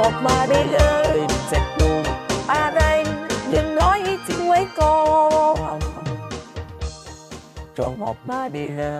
หมดมาได้เออติดเจ็ดนุ่มอะไรยังน้อยทิ้งไว้ก่อนจงหมดมาได้เออ